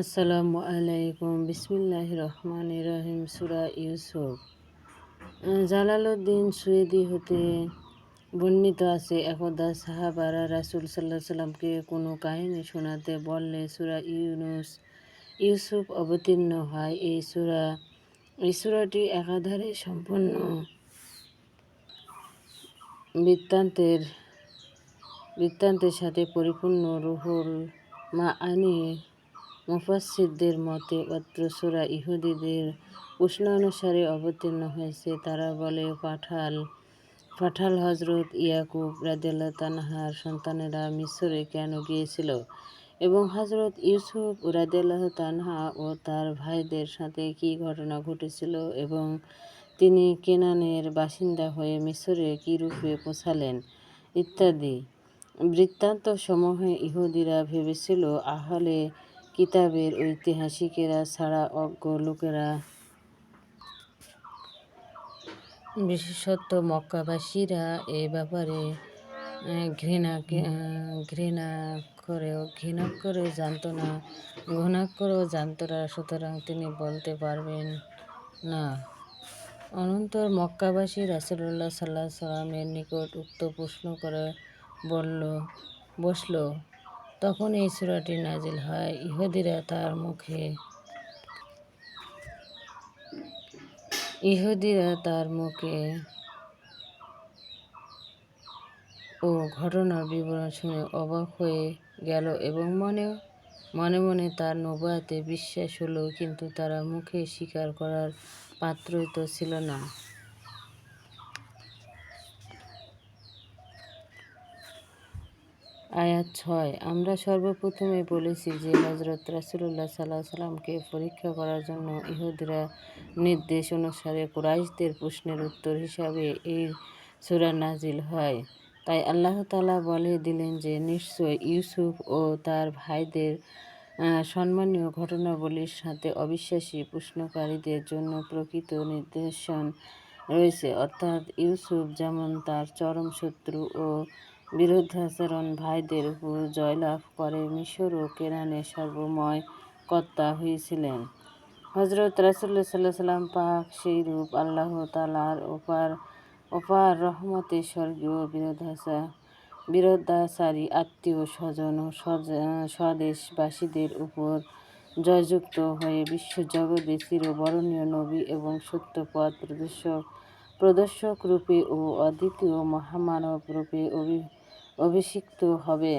আসসালামু আলাইকুম। বিসমিল্লাহ রহমান রহিম। সুরা ইউসুফ। জালালউদ্দিন সুয়েদি হতে বর্ণিত আছে, একদা সাহাবারা রাসুল সাল্লাহ সাল্লামকে কোনো কাহিনী শোনাতে বললে সুরা ইউনুস, ইউসুফ অবতীর্ণ হয়। এই সুরা, এই সুরাটি একাধারে সম্পন্ন বৃত্তান্তের বৃত্তান্তের সাথে পরিপূর্ণ রুহুল মা আনি মুফাসসিরদের মতে, অত্র সূরা ইহুদীদের প্রশ্নানুসারে অবতীর্ণ হয়েছে। তারা বলে, পাঠাল পাঠাল হজরত ইয়াকুব রাদিয়াল্লাহু তানহার সন্তানেরা মিশরে কেন গিয়েছিল? এবং হজরত ইউসুফ রাদিয়াল্লাহ তানহা ও তার ভাইদের সাথে কি ঘটনা ঘটেছিল? এবং তিনি কেনানের বাসিন্দা হয়ে মিশরে কী রূপে পৌঁছালেন? ইত্যাদি। বৃত্তান্ত সমূহে ইহুদিরা ভেবেছিল, আহলে কিতাবের ঐতিহাসিকেরা ছাড়া অজ্ঞ লোকেরা, বিশেষত মক্কাবাসীরা এ ব্যাপারে ঘৃণা ঘৃণা করেও ঘৃণা করেও জানত না, ঘৃণা করেও জানত না, সুতরাং তিনি বলতে পারবেন না। অনন্তর মক্কাবাসী রাসুল্লাহ সাল্লাহ সাল্লামের নিকট উক্ত প্রশ্ন করে বলল, বসল তখন এই সুরাটি নাজিল হয় ইহুদিরা তার মুখে। ইহুদিরা তার মুখে ও ঘটনার বিবরণ শুনে অবাক হয়ে গেল এবং মনে মনে মনে তার নবাতে বিশ্বাস হলো, কিন্তু তারা মুখে স্বীকার করার পাত্রই তো ছিল না। আয়াত ছয়, আমরা সর্বপ্রথমে বলেছি যে হজরত রাসুল্লাহ সাল্লাহ সাল্লামকে পরীক্ষা করার জন্য ইহুদিরা নির্দেশ অনুসারে কুরাইশদের প্রশ্নের উত্তর হিসাবে এই সুরা নাজিল হয়। তাই আল্লাহ তালা বলে দিলেন যে, নিশ্চয় ইউসুফ ও তার ভাইদের সম্মানীয় ঘটনাবলীর সাথে অবিশ্বাসী প্রশ্নকারীদের জন্য প্রকৃত নির্দেশন রয়েছে। অর্থাৎ ইউসুফ যেমন তার চরম শত্রু ও বিরুদ্ধাচরণ ভাইদের উপর জয়লাভ করে মিশর ও কেরানের সর্বময় কর্তা হয়েছিলেন। হজরত রাসুল্লাহ সাল্লাহ সাল্লাম পাক সেই রূপ আল্লাহ তালার ওপার ওপার রহমতে স্বর্গীয় বিরোধাচা, বিরোধাচারী আত্মীয় স্বজন ও স্বদেশবাসীদের উপর জয়যুক্ত হয়ে বিশ্বজগতে চিরবরণীয় নবী এবং সত্যপথ প্রদর্শক প্রদর্শক রূপে ও অদ্বিতীয় মহামানব রূপে অভিষিক্ত হবে।